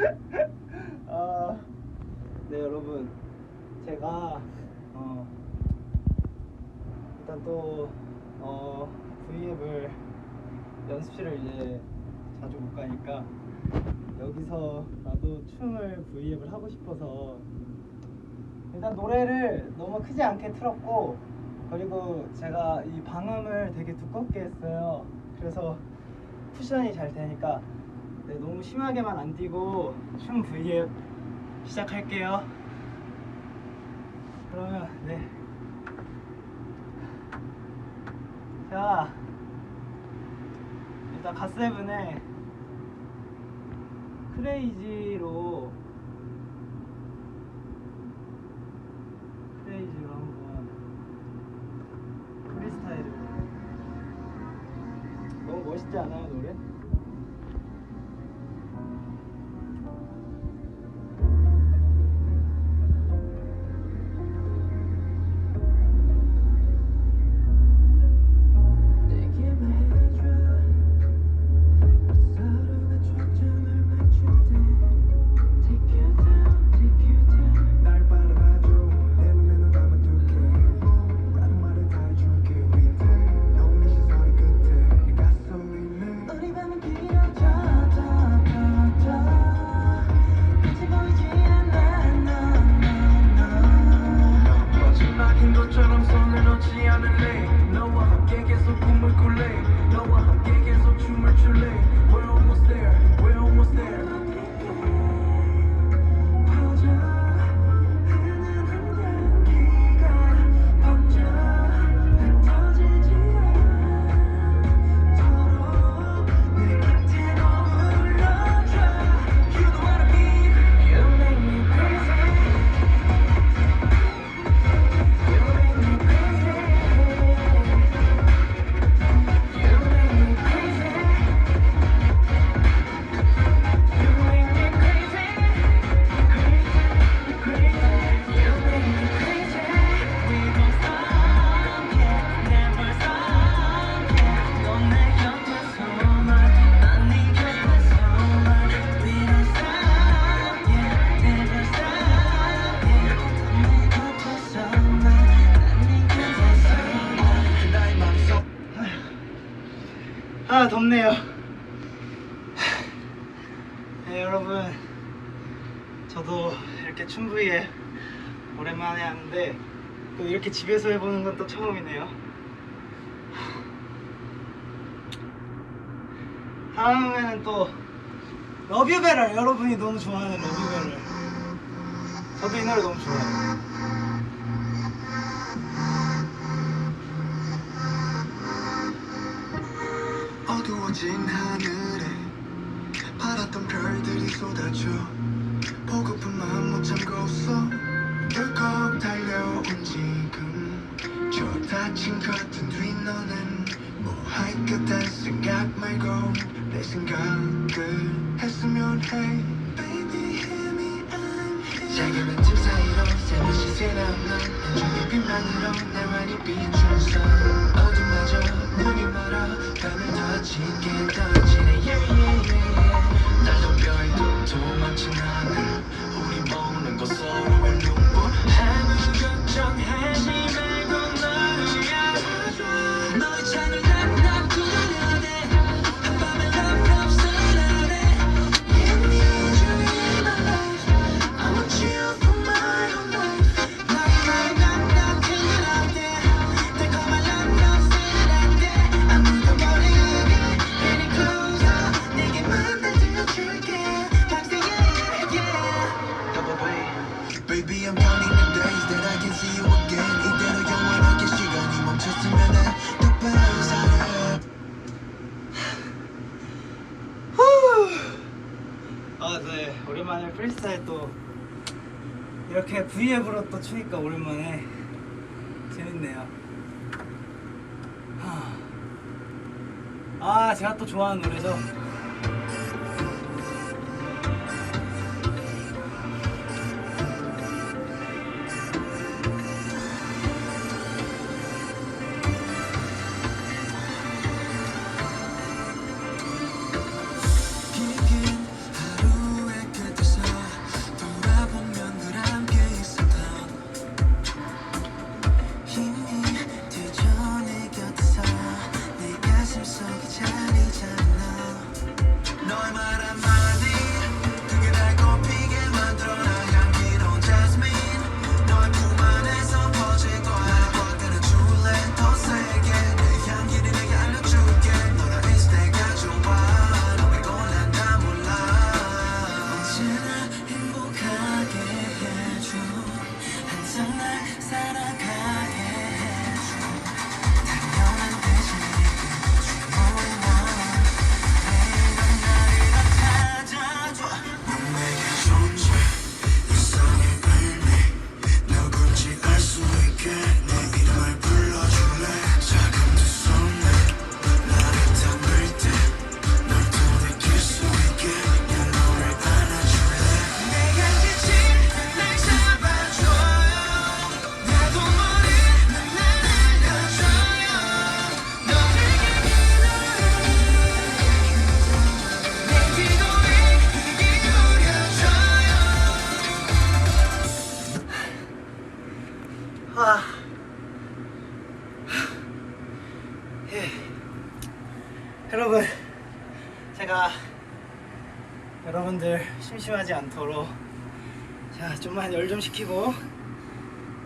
아, 네 여러분. 제가 어, 일단 또 어, V앱을 연습실을 이제 자주 못 가니까 여기서 나도 춤을 V앱을 하고 싶어서 일단 노래를 너무 크지 않게 틀었고 그리고 제가 이 방음을 되게 두껍게 했어요. 그래서 쿠션이 잘 되니까 네, 너무 심하게만 안 뛰고 춤 V앱 시작할게요. 그러면 네. 자 일단 갓세븐의 크레이지로 크레이지로 한번 프리스타일을 너무 멋있지 않아요 노래? 아 덥네요. 네 여러분 저도 이렇게 춤부에 오랜만에 하는데 또 이렇게 집에서 해보는 건 또 처음이네요. 다음에는 또 러뷰베럴 여러분이 너무 좋아하는 러뷰베럴 저도 이 노래 너무 좋아해요. 어두워진 하늘에 파랗던 별들이 쏟아져 보고픈 마음 못 참고서 덜컥 달려온 지금 저 다친 커튼 뒤 너는 뭐 할까 생각 말고 내 생각을 했으면 해 작은 틈 사이로 새는 시세나 한쪽의 빛만으로 비춘 선 어둠마저 눈이 멀어 밤을 더 짙게 떠지네 yeah, yeah, yeah. 날도 별도 하늘 오랜만에 프리스타일 또 이렇게 V앱으로 또 추니까 오랜만에 재밌네요. 하. 아, 제가 또 좋아하는 노래죠. 아. 예. 여러분, 제가 여러분들 심심하지 않도록 자 좀만 열 좀 식히고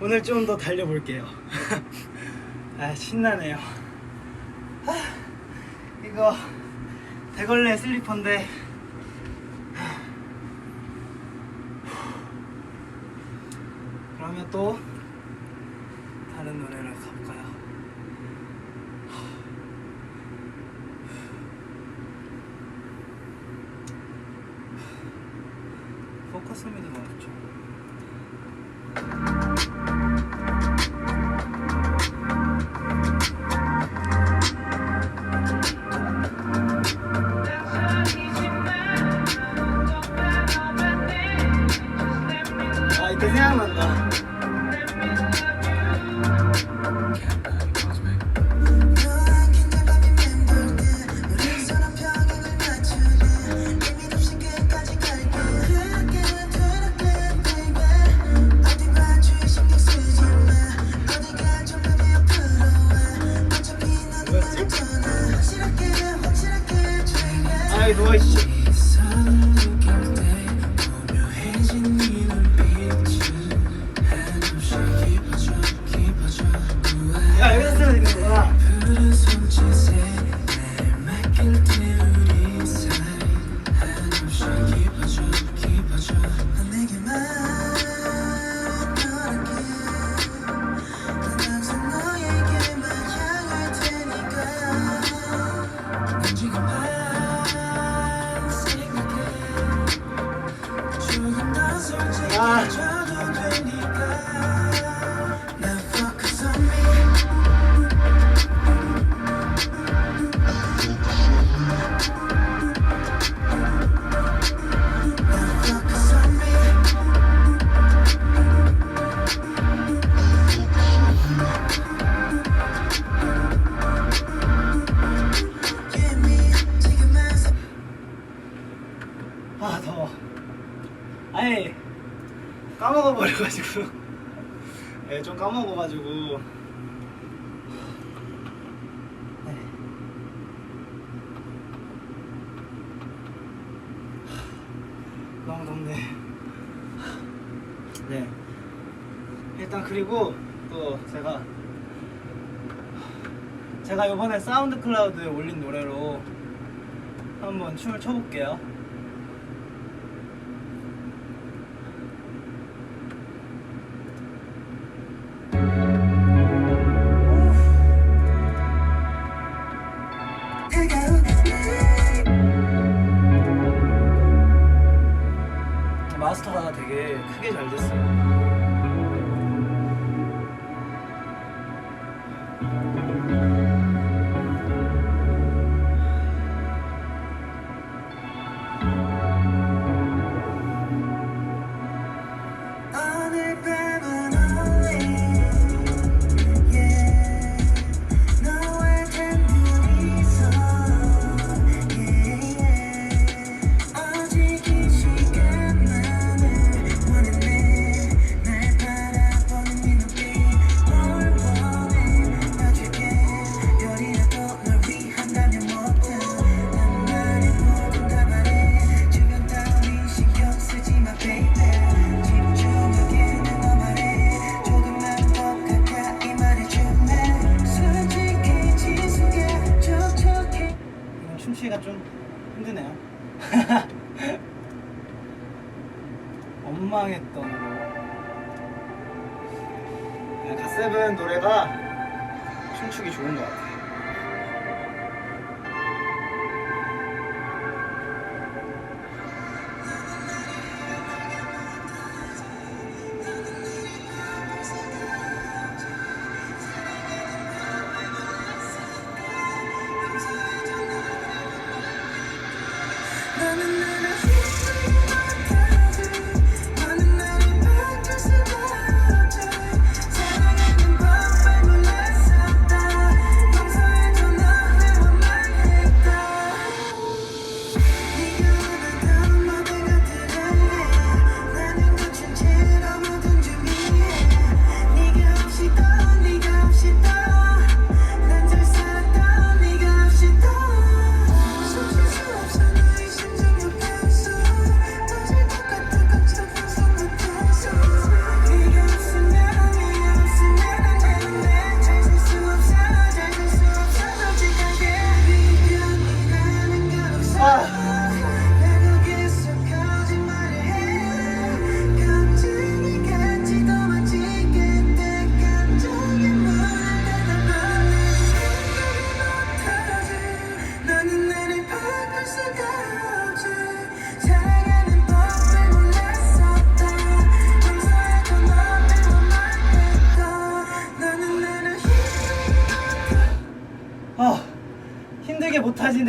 오늘 좀 더 달려볼게요. 아 신나네요. 아, 이거 대걸레 슬리퍼인데 그러면 또 하는 노래를 가볼까요? 포커스미도 너무 좋죠. 까먹어 버려가지고. 네, 예, 좀 까먹어가지고. 네. 너무 덥네. 네. 일단 그리고 또 제가 제가 이번에 사운드 클라우드에 올린 노래로 한번 춤을 춰볼게요.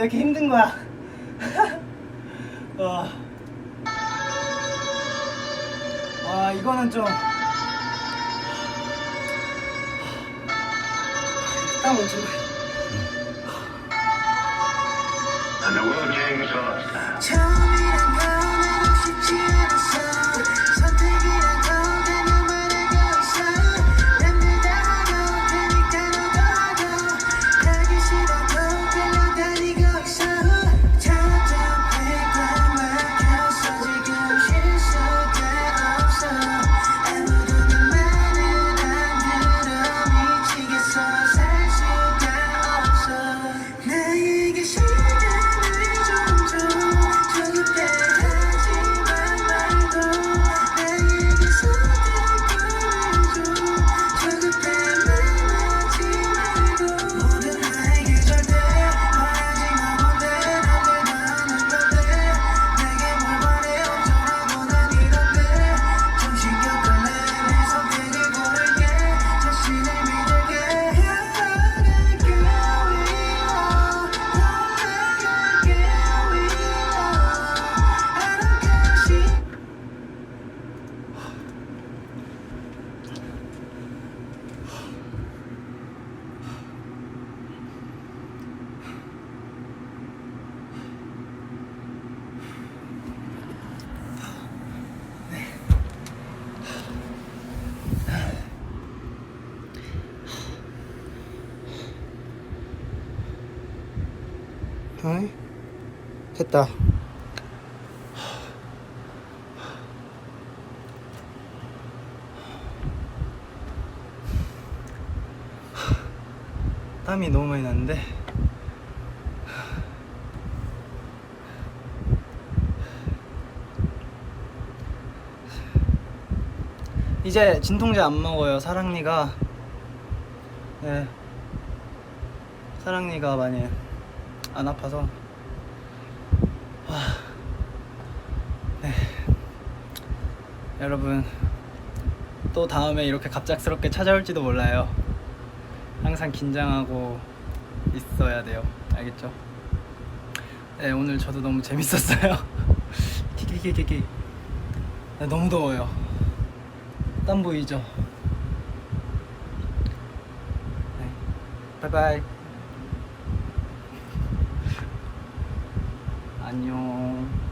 왜 이렇게 힘든 거야? 와. 아 이거는 좀. 땀 엄청 나. 됐다. 땀이 너무 많이 났는데. 이제 진통제 안 먹어요. 사랑니가 네. 사랑니가 많이 안 아파서 와. 네. 여러분 또 다음에 이렇게 갑작스럽게 찾아올지도 몰라요. 항상 긴장하고 있어야 돼요. 알겠죠? 네 오늘 저도 너무 재밌었어요. 키키키키키. 네, 너무 더워요. 땀 보이죠? 네. 바이바이. 안녕.